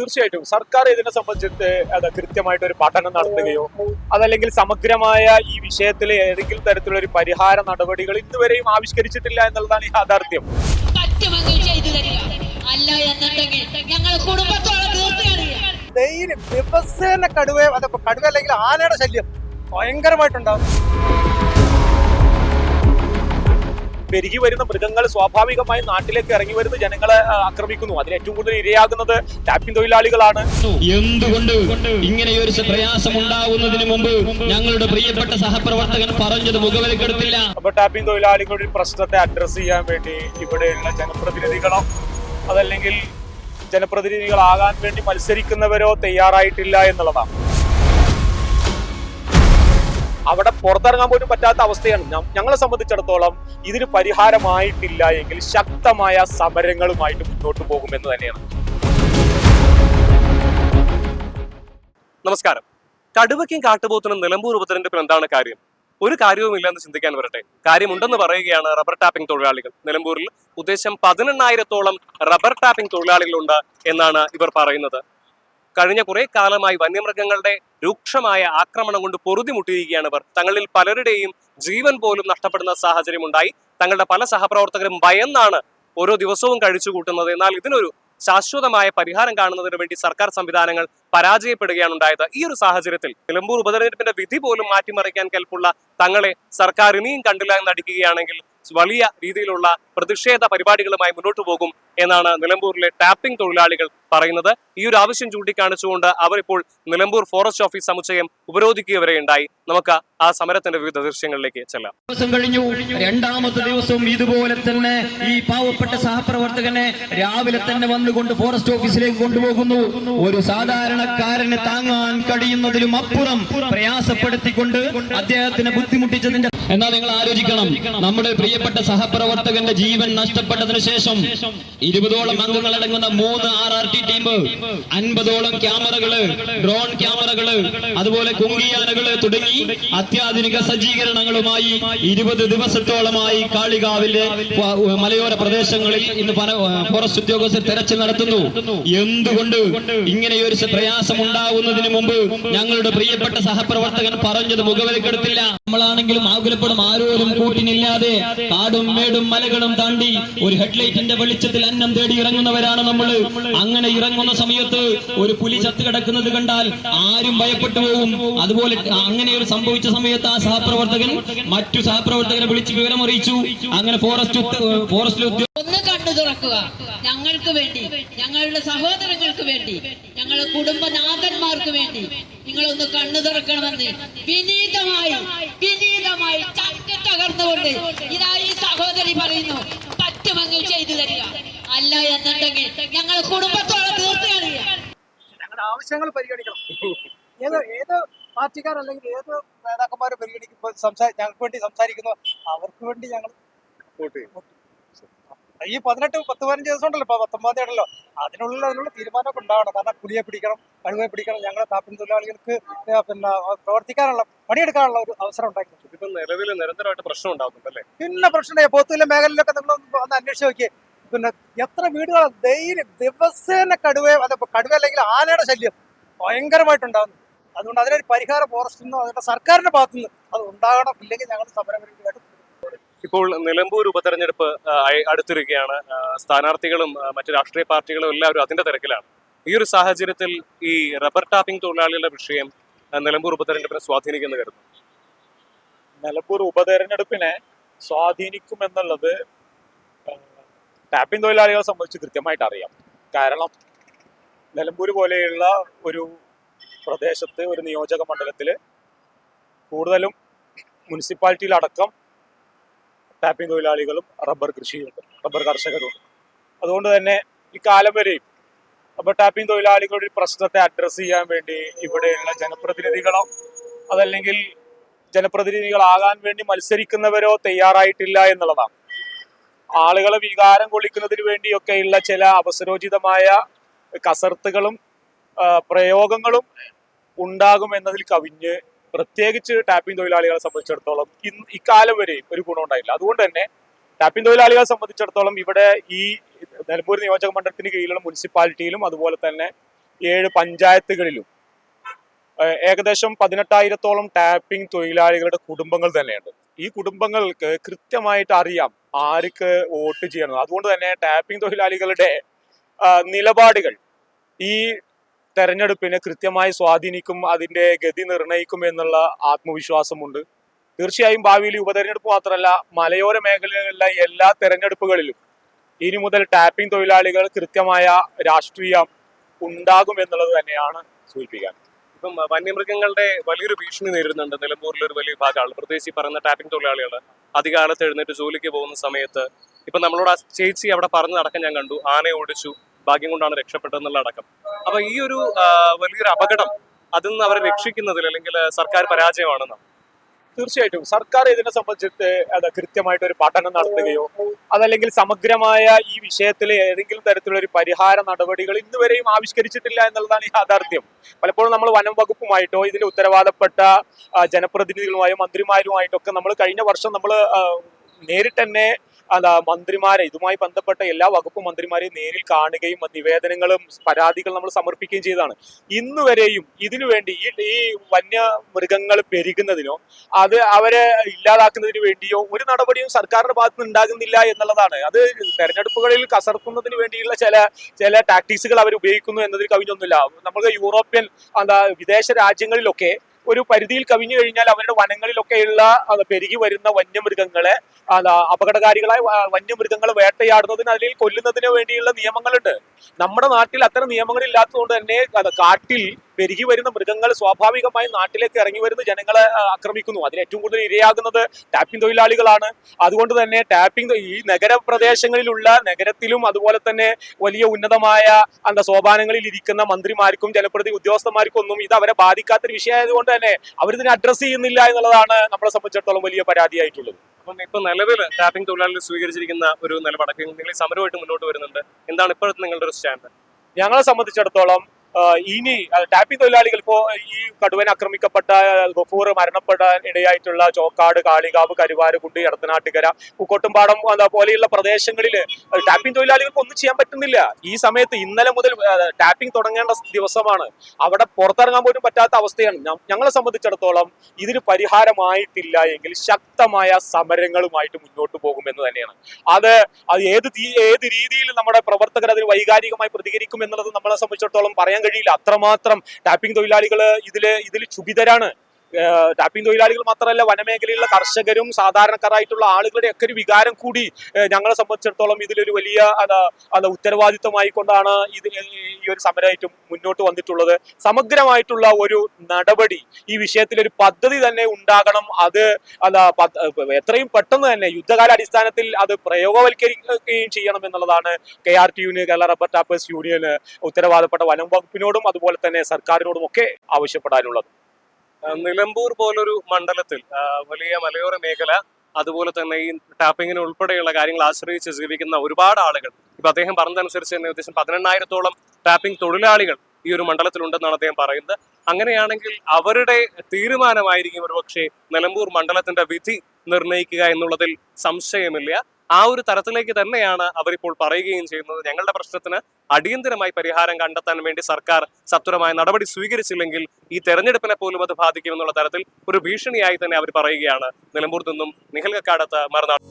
തീർച്ചയായിട്ടും. സർക്കാർ ഇതിനെ സംബന്ധിച്ചിട്ട് അത് കൃത്യമായിട്ട് ഒരു പഠനം നടത്തുകയോ അതല്ലെങ്കിൽ സമഗ്രമായ ഈ വിഷയത്തിൽ ഏതെങ്കിലും തരത്തിലുള്ള ഒരു പരിഹാര നടപടികൾ ഇതുവരെയും ആവിഷ്കരിച്ചിട്ടില്ല എന്നുള്ളതാണ് ഈ യാഥാർത്ഥ്യം. ദിവസേന കടുവ അതൊക്കെ കടുവ അല്ലെങ്കിൽ ആനയുടെ ശല്യം ഭയങ്കരമായിട്ടുണ്ടാവും. പെരുകി വരുന്ന മൃഗങ്ങൾ സ്വാഭാവികമായും നാട്ടിലേക്ക് ഇറങ്ങി വരുന്ന ജനങ്ങളെ ആക്രമിക്കുന്നു. അതിൽ ഏറ്റവും കൂടുതൽ ഇരയാകുന്നത് ടാപ്പിംഗ് തൊഴിലാളികളാണ്. എന്തുകൊണ്ട് ഇങ്ങനെ ഒരു പ്രയാസം ഉണ്ടാവുന്നതിന് മുമ്പ് ഞങ്ങളുടെ പ്രിയപ്പെട്ട സഹപ്രവർത്തകൻ പറഞ്ഞത് മുഖവിലക്കെടുത്തില്ല അപ്പൊ ടാപ്പിംഗ് തൊഴിലാളികളുടെ പ്രശ്നത്തെ അഡ്രസ് ചെയ്യാൻ വേണ്ടി ഇവിടെയുള്ള ജനപ്രതിനിധികളോ അതല്ലെങ്കിൽ ജനപ്രതിനിധികളാകാൻ വേണ്ടി മത്സരിക്കുന്നവരോ തയ്യാറായിട്ടില്ല എന്നുള്ളതാണ്. അവിടെ പുറത്തിറങ്ങാൻ പോലും പറ്റാത്ത അവസ്ഥയാണ്. ഞങ്ങളെ സംബന്ധിച്ചിടത്തോളം ഇതിന് പരിഹാരമായിട്ടില്ല എങ്കിൽ ശക്തമായ സമരങ്ങളുമായിട്ട് മുന്നോട്ട് പോകുമെന്ന് തന്നെയാണ്. നമസ്കാരം. കടുവയ്ക്കും കാട്ടുപോത്തിനും നിലമ്പൂർ ഉപതിരഞ്ഞെടുപ്പിൽ എന്താണ് കാര്യം? ഒരു കാര്യവുമില്ല എന്ന് ചിന്തിക്കാൻ വരട്ടെ. കാര്യമുണ്ടെന്ന് പറയുകയാണ് റബ്ബർ ടാപ്പിംഗ് തൊഴിലാളികൾ. നിലമ്പൂരിൽ ഉദ്ദേശം പതിനെണ്ണായിരത്തോളം റബ്ബർ ടാപ്പിംഗ് തൊഴിലാളികളുണ്ട് എന്നാണ് ഇവർ പറയുന്നത്. കഴിഞ്ഞ കുറേ കാലമായി വന്യമൃഗങ്ങളുടെ രൂക്ഷമായ ആക്രമണം കൊണ്ട് പൊറുതിമുട്ടിയിരിക്കുകയാണ് ഇവർ. തങ്ങളിൽ പലരുടെയും ജീവൻ പോലും നഷ്ടപ്പെടുന്ന സാഹചര്യം ഉണ്ടായി തങ്ങളുടെ പല സഹപ്രവർത്തകരും ഭയന്നാണ് ഓരോ ദിവസവും കഴിച്ചു കൂട്ടുന്നത്. എന്നാൽ ഇതിനൊരു ശാശ്വതമായ പരിഹാരം കാണുന്നതിന് വേണ്ടി സർക്കാർ സംവിധാനങ്ങൾ പരാജയപ്പെടുകയാണ് ഉണ്ടായത്. ഈ ഒരു സാഹചര്യത്തിൽ നിലമ്പൂർ ഉപതെരഞ്ഞെടുപ്പിന്റെ വിധി പോലും മാറ്റിമറിക്കാൻ കെൽപ്പുള്ള തങ്ങളെ സർക്കാർ ഇനിയും കണ്ടില്ല എന്ന് നടിക്കുകയാണെങ്കിൽ വലിയ രീതിയിലുള്ള പ്രതിഷേധ പരിപാടികളുമായി മുന്നോട്ട് പോകും എന്നാണ് നിലമ്പൂരിലെ ടാപ്പിംഗ് തൊഴിലാളികൾ പറയുന്നത്. ഈ ഒരു ആവശ്യം ചൂണ്ടിക്കാണിച്ചുകൊണ്ട് അവരിപ്പോൾ നിലമ്പൂർ ഫോറസ്റ്റ് ഓഫീസ് സമുച്ചയം ഉപരോധിക്കുകവരെയുണ്ടായി. നമുക്ക് ആ സമരത്തിന്റെ വിവിധ ദൃശ്യങ്ങളിലേക്ക് ചെല്ലാം. ദിവസം കഴിഞ്ഞു. രണ്ടാമത്തെ ദിവസവും ഇതുപോലെ തന്നെ ഈ പാവപ്പെട്ട സഹപ്രവർത്തകനെ രാവിലെ തന്നെ വന്നുകൊണ്ട് ഫോറസ്റ്റ് ഓഫീസിലേക്ക് കൊണ്ടുപോകുന്നു. ഒരു സാധാരണക്കാരനെ താങ്ങാൻ കഴിയുന്നതിലും അപ്പുറം പ്രയാസപ്പെടുത്തിക്കൊണ്ട് അദ്ദേഹത്തിനെ ബുദ്ധിമുട്ടിച്ചതിന്റെ എന്നാ നിങ്ങൾ ആലോചിക്കണം. നമ്മുടെ പ്രിയപ്പെട്ട സഹപ്രവർത്തകന്റെ ജീവൻ നഷ്ടപ്പെട്ടതിന് ശേഷം ഇരുപതോളം അംഗങ്ങൾ അടങ്ങുന്ന മൂന്ന് ആർ ആർ ടി ടീം അൻപതോളം ക്യാമറകൾ ഡ്രോൺ ക്യാമറകൾ അതുപോലെ കുങ്കിയാനകൾ തുടങ്ങി അത്യാധുനിക സജ്ജീകരണങ്ങളുമായി ഇരുപത് ദിവസത്തോളമായി കാളികാവിലെ മലയോര പ്രദേശങ്ങളിൽ ഇന്ന് ഫോറസ്റ്റ് ഉദ്യോഗസ്ഥർ തെരച്ചിൽ നടത്തുന്നു. എന്തുകൊണ്ട് ഇങ്ങനെയൊരു പ്രയാസം ഉണ്ടാവുന്നതിന് മുമ്പ് ഞങ്ങളുടെ പ്രിയപ്പെട്ട സഹപ്രവർത്തകൻ പറഞ്ഞത് മുഖവിലക്കെടുത്തില്ല? നമ്മളാണെങ്കിലും ആകുലപ്പെടും ആരോരും കൂട്ടിനില്ലാതെ കാടും മേടും മലകളും താണ്ടി ഒരു ഹെഡ്ലൈറ്റിന്റെ വെളിച്ചത്തിൽ അന്നം തേടി ഇറങ്ങുന്നവരാണ് നമ്മൾ അങ്ങനെ ഇറങ്ങുന്ന സമയത്ത് ഒരു പുലി ചത്ത് കിടക്കുന്നത് കണ്ടാൽ ആരും ഭയപ്പെട്ടു പോകും അതുപോലെ അങ്ങനെ ഒരു സംഭവിച്ച സമയത്ത് ആ സഹപ്രവർത്തകൻ മറ്റു സഹപ്രവർത്തകരെ വിളിച്ച് വിവരം അറിയിച്ചു അങ്ങനെ ഫോറസ്റ്റ് ഫോറസ്റ്റിൽ ഒന്ന് കണ്ണു തുറക്കുക. ഞങ്ങൾക്ക് വേണ്ടി ഞങ്ങളുടെ സഹോദരങ്ങൾക്ക് വേണ്ടി ഞങ്ങളുടെ കുടുംബനാഥന്മാർക്ക് വേണ്ടി നിങ്ങളൊന്ന് കണ്ണു തുറക്കണമെന്ന് വിനീതമായി തകർന്നുകൊണ്ട് ഇതാ ഈ സഹോദരി പറയുന്നു പറ്റുമെങ്കിൽ ചെയ്തു തരിക. അല്ല എന്നുണ്ടെങ്കിൽ ഞങ്ങൾ കുടുംബത്തോളം തീർച്ചയാണ് ഞങ്ങളുടെ ആവശ്യങ്ങൾ പരിഗണിക്കണം. ഏത് ഏത് പാർട്ടിക്കാർ അല്ലെങ്കിൽ ഏത് നേതാക്കന്മാരെ പരിഗണിക്കുമ്പോൾ സംസാ ഞങ്ങൾക്ക് വേണ്ടി സംസാരിക്കുന്നു അവർക്ക് വേണ്ടി ഞങ്ങൾ ഈ പതിനെട്ട് പത്ത് പതിനഞ്ച് ദിവസം ഉണ്ടല്ലോ ഇപ്പൊ പത്തൊമ്പത് ഉണ്ടല്ലോ അതിനുള്ള അതിനുള്ള തീരുമാനമൊക്കെ ഉണ്ടാവണം. കാരണം പുലിയെ പിടിക്കണം കഴിവെ പിടിക്കണം ഞങ്ങളെ താപ്പിൻ തൊഴിലാളികൾക്ക് പിന്നെ പ്രവർത്തിക്കാനുള്ള പണിയെടുക്കാനുള്ള ഒരു അവസരം ഉണ്ടാക്കി പിന്നെ നിലവിൽ നിരന്തരമായിട്ട് പ്രശ്നം പിന്നെ പ്രശ്നമില്ല. പോത്തുവിലെ മേഖലയിലൊക്കെ നിങ്ങൾ ഒന്ന് അന്വേഷിച്ച് നോക്കിയേ. പിന്നെ എത്ര വീടുകൾ ഡെയിലി ദിവസേന കടുവ അതെ കടുവ അല്ലെങ്കിൽ ആനയുടെ ശല്യം ഭയങ്കരമായിട്ടുണ്ടാകുന്നു അതുകൊണ്ട് അതിനൊരു പരിഹാര ഫോറസ്റ്റിൽ നിന്നും അതിന്റെ സർക്കാരിന്റെ ഭാഗത്തുനിന്ന് അത് ഉണ്ടാകണം. ഇല്ലെങ്കിൽ ഞങ്ങൾ സമരപരിപാടിയായിട്ട് ഇപ്പോൾ നിലമ്പൂർ ഉപതെരഞ്ഞെടുപ്പ് അടുത്തിരിക്കുകയാണ്. സ്ഥാനാർത്ഥികളും മറ്റു രാഷ്ട്രീയ പാർട്ടികളും എല്ലാവരും അതിന്റെ തിരക്കിലാണ്. ഈ ഒരു സാഹചര്യത്തിൽ ഈ റബ്ബർ ടാപ്പിംഗ് തൊഴിലാളികളുടെ വിഷയം നിലമ്പൂർ ഉപതെരഞ്ഞെടുപ്പിനെ സ്വാധീനിക്കുന്ന കരുതുന്നു. നിലമ്പൂർ ഉപതെരഞ്ഞെടുപ്പിനെ സ്വാധീനിക്കും എന്നുള്ളത് ടാപ്പിംഗ് തൊഴിലാളികളെ സംബന്ധിച്ച് കൃത്യമായിട്ട് അറിയാം. കാരണം നിലമ്പൂർ പോലെയുള്ള ഒരു പ്രദേശത്ത് ഒരു നിയോജക മണ്ഡലത്തിൽ കൂടുതലും മുനിസിപ്പാലിറ്റിയിലടക്കം ടാപ്പിംഗ് തൊഴിലാളികളും റബ്ബർ കൃഷിയുണ്ട് റബ്ബർ കർഷകരുണ്ട്. അതുകൊണ്ട് തന്നെ ഈ കാലം വരെയും റബ്ബർ ടാപ്പിംഗ് തൊഴിലാളികളുടെ ഒരു പ്രശ്നത്തെ അഡ്രസ്സ് ചെയ്യാൻ വേണ്ടി ഇവിടെയുള്ള ജനപ്രതിനിധികളോ അതല്ലെങ്കിൽ ജനപ്രതിനിധികളാകാൻ വേണ്ടി മത്സരിക്കുന്നവരോ തയ്യാറായിട്ടില്ല എന്നുള്ളതാണ്. ആളുകളെ വികാരം കൊള്ളിക്കുന്നതിന് വേണ്ടിയൊക്കെയുള്ള ചില അവസരോചിതമായ കസർത്തുകളും പ്രയോഗങ്ങളും ഉണ്ടാകും എന്നതിൽ കവിഞ്ഞ് പ്രത്യേകിച്ച് ടാപ്പിംഗ് തൊഴിലാളികളെ സംബന്ധിച്ചിടത്തോളം ഇന്ന് ഇക്കാലം വരെയും ഒരു ഗുണമുണ്ടായില്ല അതുകൊണ്ട് തന്നെ ടാപ്പിംഗ് തൊഴിലാളികളെ സംബന്ധിച്ചിടത്തോളം ഇവിടെ ഈ നിലമ്പൂർ നിയോജക മണ്ഡലത്തിന് കീഴിലുള്ള മുനിസിപ്പാലിറ്റിയിലും അതുപോലെ തന്നെ ഏഴ് പഞ്ചായത്തുകളിലും ഏകദേശം പതിനെട്ടായിരത്തോളം ടാപ്പിംഗ് തൊഴിലാളികളുടെ കുടുംബങ്ങൾ തന്നെയുണ്ട്. ഈ കുടുംബങ്ങൾക്ക് കൃത്യമായിട്ട് അറിയാം ആർക്ക് വോട്ട് ചെയ്യണം. അതുകൊണ്ട് തന്നെ ടാപ്പിംഗ് തൊഴിലാളികളുടെ നിലപാടുകൾ ഈ തെരഞ്ഞെടുപ്പിനെ കൃത്യമായി സ്വാധീനിക്കും അതിന്റെ ഗതി നിർണയിക്കും എന്നുള്ള ആത്മവിശ്വാസമുണ്ട്. തീർച്ചയായും ഭാവിയിൽ ഉപതെരഞ്ഞെടുപ്പ് മാത്രമല്ല മലയോര മേഖലകളിലെ എല്ലാ തെരഞ്ഞെടുപ്പുകളിലും ഇനി മുതൽ ടാപ്പിംഗ് തൊഴിലാളികൾ കൃത്യമായ രാഷ്ട്രീയം ഉണ്ടാകും എന്നുള്ളത് തന്നെയാണ് സൂചിപ്പിക്കാൻ. ഇപ്പം വന്യമൃഗങ്ങളുടെ വലിയൊരു ഭീഷണി നേരിടുന്നുണ്ട്. നിലമ്പൂരിൽ ഒരു വലിയ ഭാഗം ആൾ പ്രത്യേകിച്ച് ഈ പറയുന്ന ടാപ്പിംഗ് തൊഴിലാളികൾ അധികാലത്ത് എഴുന്നേറ്റ് ജോലിക്ക് പോകുന്ന സമയത്ത് ഇപ്പൊ നമ്മളോട് ചേച്ചി അവിടെ പറഞ്ഞു നടക്കാൻ ഞാൻ കണ്ടു. ആനയെ ഓടിച്ചു ഭാഗ്യം കൊണ്ടാണ് രക്ഷപ്പെട്ടതെന്നുള്ള അടക്കം അപ്പൊ ഈ ഒരു വലിയൊരു അപകടം അതിൽ നിന്ന് അവരെ രക്ഷിക്കുന്നതിൽ അല്ലെങ്കിൽ സർക്കാർ പരാജയമാണെന്ന്? തീർച്ചയായിട്ടും. സർക്കാർ ഇതിനെ സംബന്ധിച്ചിട്ട് അത് കൃത്യമായിട്ട് ഒരു പഠനം നടത്തുകയോ അതല്ലെങ്കിൽ സമഗ്രമായ ഈ വിഷയത്തിൽ ഏതെങ്കിലും തരത്തിലുള്ള ഒരു പരിഹാര നടപടികൾ ഇന്നുവരെയും ആവിഷ്കരിച്ചിട്ടില്ല എന്നുള്ളതാണ് ഈ യാഥാർത്ഥ്യം. പലപ്പോഴും നമ്മൾ വനം വകുപ്പുമായിട്ടോ ഇതിന് ഉത്തരവാദപ്പെട്ട ജനപ്രതിനിധികളുമായോ മന്ത്രിമാരുമായിട്ടൊക്കെ നമ്മൾ കഴിഞ്ഞ വർഷം നമ്മൾ നേരിട്ട് തന്നെ മന്ത്രിമാരെ ഇതുമായി ബന്ധപ്പെട്ട എല്ലാ വകുപ്പ് മന്ത്രിമാരെയും നേരിൽ കാണുകയും നിവേദനങ്ങളും പരാതികൾ നമ്മൾ സമർപ്പിക്കുകയും ചെയ്തതാണ്. ഇന്ന് വരെയും ഇതിനു വേണ്ടി ഈ വന്യ മൃഗങ്ങൾ പെരുകുന്നതിനോ അത് അവരെ ഇല്ലാതാക്കുന്നതിന് വേണ്ടിയോ ഒരു നടപടിയും സർക്കാരിന്റെ ഭാഗത്ത് ഉണ്ടാകുന്നില്ല എന്നുള്ളതാണ്. അത് തെരഞ്ഞെടുപ്പുകളിൽ കസർക്കുന്നതിന് വേണ്ടിയുള്ള ചില ചില ടാക്ടീസുകൾ അവർ ഉപയോഗിക്കുന്നു എന്നതിൽ കവിഞ്ഞൊന്നുമില്ല. നമ്മൾ യൂറോപ്യൻ എന്താ വിദേശ രാജ്യങ്ങളിലൊക്കെ ഒരു പരിധിയിൽ കവിഞ്ഞു കഴിഞ്ഞാൽ അവരുടെ വനങ്ങളിലൊക്കെയുള്ള പെരുകി വരുന്ന വന്യമൃഗങ്ങളെ അപകടകാരികളായ വന്യമൃഗങ്ങളെ വേട്ടയാടുന്നതിന് അതിൽ കൊല്ലുന്നതിന് വേണ്ടിയുള്ള നിയമങ്ങളുണ്ട്. നമ്മുടെ നാട്ടിൽ അത്തരം നിയമങ്ങൾ ഇല്ലാത്തതുകൊണ്ട് തന്നെ കാട്ടിൽ പെരുകി വരുന്ന മൃഗങ്ങൾ സ്വാഭാവികമായി നാട്ടിലേക്ക് ഇറങ്ങി വരുന്ന ജനങ്ങളെ ആക്രമിക്കുന്നു. അതിൽ ഏറ്റവും കൂടുതൽ ഇരയാകുന്നത് ടാപ്പിംഗ് തൊഴിലാളികളാണ്. അതുകൊണ്ട് തന്നെ ടാപ്പിംഗ് ഈ നഗരപ്രദേശങ്ങളിലുള്ള നഗരത്തിലും അതുപോലെ തന്നെ വലിയ ഉന്നതമായ എന്താ സോപാനങ്ങളിൽ ഇരിക്കുന്ന മന്ത്രിമാർക്കും ജനപ്രതി ഉദ്യോഗസ്ഥന്മാർക്കും ഒന്നും ഇത് അവരെ ബാധിക്കാത്തൊരു വിഷയമായതുകൊണ്ട് തന്നെ അവരിതിനെ അഡ്രസ്സ് ചെയ്യുന്നില്ല എന്നുള്ളതാണ് നമ്മളെ സംബന്ധിച്ചിടത്തോളം വലിയ പരാതിയായിട്ടുള്ളത്. അപ്പം ഇപ്പൊ നിലവിൽ ടാപ്പിംഗ് തൊഴിലാളികൾ സ്വീകരിച്ചിരിക്കുന്ന ഒരു നിലപാടൊക്കെ നിങ്ങൾ സമരമായിട്ട് മുന്നോട്ട് വരുന്നുണ്ട്. എന്താണ് ഇപ്പോഴത്തെ നിങ്ങളുടെ ഒരു സ്റ്റാൻഡ്? ഞങ്ങളെ സംബന്ധിച്ചിടത്തോളം ഇനി ടാപ്പി തൊഴിലാളികൾ ഇപ്പോ ഈ കടുവൻ ആക്രമിക്കപ്പെട്ട ഗഫൂർ മരണപ്പെടാൻ ഇടയായിട്ടുള്ള ചോക്കാട് കാളികാവ് കരുവാരക്കുണ്ട് എടത്തനാട്ടുകര പൂക്കോട്ടുംപാടം പോലെയുള്ള പ്രദേശങ്ങളിൽ ടാപ്പിംഗ് തൊഴിലാളികൾക്ക് ഒന്നും ചെയ്യാൻ പറ്റുന്നില്ല. ഈ സമയത്ത് ഇന്നലെ മുതൽ ടാപ്പിംഗ് തുടങ്ങേണ്ട ദിവസമാണ്. അവിടെ പുറത്തിറങ്ങാൻ പോലും പറ്റാത്ത അവസ്ഥയാണ്. ഞങ്ങളെ സംബന്ധിച്ചിടത്തോളം ഇതിന് പരിഹാരമായിട്ടില്ല എങ്കിൽ ശക്തമായ സമരങ്ങളുമായിട്ട് മുന്നോട്ട് പോകുമെന്ന് തന്നെയാണ്. അത് അത് ഏത് ഏത് രീതിയിൽ നമ്മുടെ പ്രവർത്തകർ അതിന് വൈകാരികമായി പ്രതികരിക്കും എന്നുള്ളത് നമ്മളെ സംബന്ധിച്ചിടത്തോളം പറയാൻ കഴിയില്ല. അത്രമാത്രം ടാപ്പിംഗ് തൊഴിലാളികൾ ഇതിൽ ഇതിൽ ക്ഷുഭിതരാണ്. ടാപ്പിംഗ് തൊഴിലാളികൾ മാത്രമല്ല വനമേഖലയിലുള്ള കർഷകരും സാധാരണക്കാരായിട്ടുള്ള ആളുകളുടെ ഒക്കെ ഒരു വികാരം കൂടി ഞങ്ങളെ സംബന്ധിച്ചിടത്തോളം ഇതിലൊരു വലിയ അതാ ഉത്തരവാദിത്തമായി കൊണ്ടാണ് ഇത് ഈ ഒരു സമരമായിട്ടും മുന്നോട്ട് വന്നിട്ടുള്ളത്. സമഗ്രമായിട്ടുള്ള ഒരു നടപടി ഈ വിഷയത്തിൽ ഒരു പദ്ധതി തന്നെ ഉണ്ടാകണം. അത് അതാ എത്രയും പെട്ടെന്ന് തന്നെ യുദ്ധകാല അടിസ്ഥാനത്തിൽ അത് പ്രയോഗവൽക്കരിക്കുകയും ചെയ്യണം എന്നുള്ളതാണ് കെ ആർ ടി യുന് കേരള റബ്ബർ ടാപ്പേഴ്സ് യൂണിയന് ഉത്തരവാദപ്പെട്ട വനം വകുപ്പിനോടും അതുപോലെ തന്നെ സർക്കാരിനോടും ഒക്കെ ആവശ്യപ്പെടാനുള്ളത്. നിലമ്പൂർ പോലൊരു മണ്ഡലത്തിൽ വലിയ മലയോര മേഖല അതുപോലെ തന്നെ ഈ ടാപ്പിങ്ങിന് ഉൾപ്പെടെയുള്ള കാര്യങ്ങൾ ആശ്രയിച്ച് ജീവിക്കുന്ന ഒരുപാട് ആളുകൾ. ഇപ്പൊ അദ്ദേഹം പറഞ്ഞതനുസരിച്ച് തന്നെ ഏകദേശം പതിനെണ്ണായിരത്തോളം ടാപ്പിംഗ് തൊഴിലാളികൾ ഈ ഒരു മണ്ഡലത്തിലുണ്ടെന്നാണ് അദ്ദേഹം പറയുന്നത്. അങ്ങനെയാണെങ്കിൽ അവരുടെ തീരുമാനമായിരിക്കും ഒരുപക്ഷെ നിലമ്പൂർ മണ്ഡലത്തിന്റെ വിധി നിർണയിക്കുക എന്നുള്ളതിൽ സംശയമില്ല. ആ ഒരു തരത്തിലേക്ക് തന്നെയാണ് അവരിപ്പോൾ പറയുകയും ചെയ്യുന്നത്. ഞങ്ങളുടെ പ്രശ്നത്തിന് അടിയന്തരമായി പരിഹാരം കണ്ടെത്താൻ വേണ്ടി സർക്കാർ സത്വരമായ നടപടി സ്വീകരിച്ചില്ലെങ്കിൽ ഈ തെരഞ്ഞെടുപ്പിനെ പോലും അത് ബാധിക്കുമെന്നുള്ള തരത്തിൽ ഒരു ഭീഷണിയായി തന്നെ അവർ പറയുകയാണ്. നിലമ്പൂർ നിന്നും നിഹൽ കക്കാടത്ത് മറുനാട്.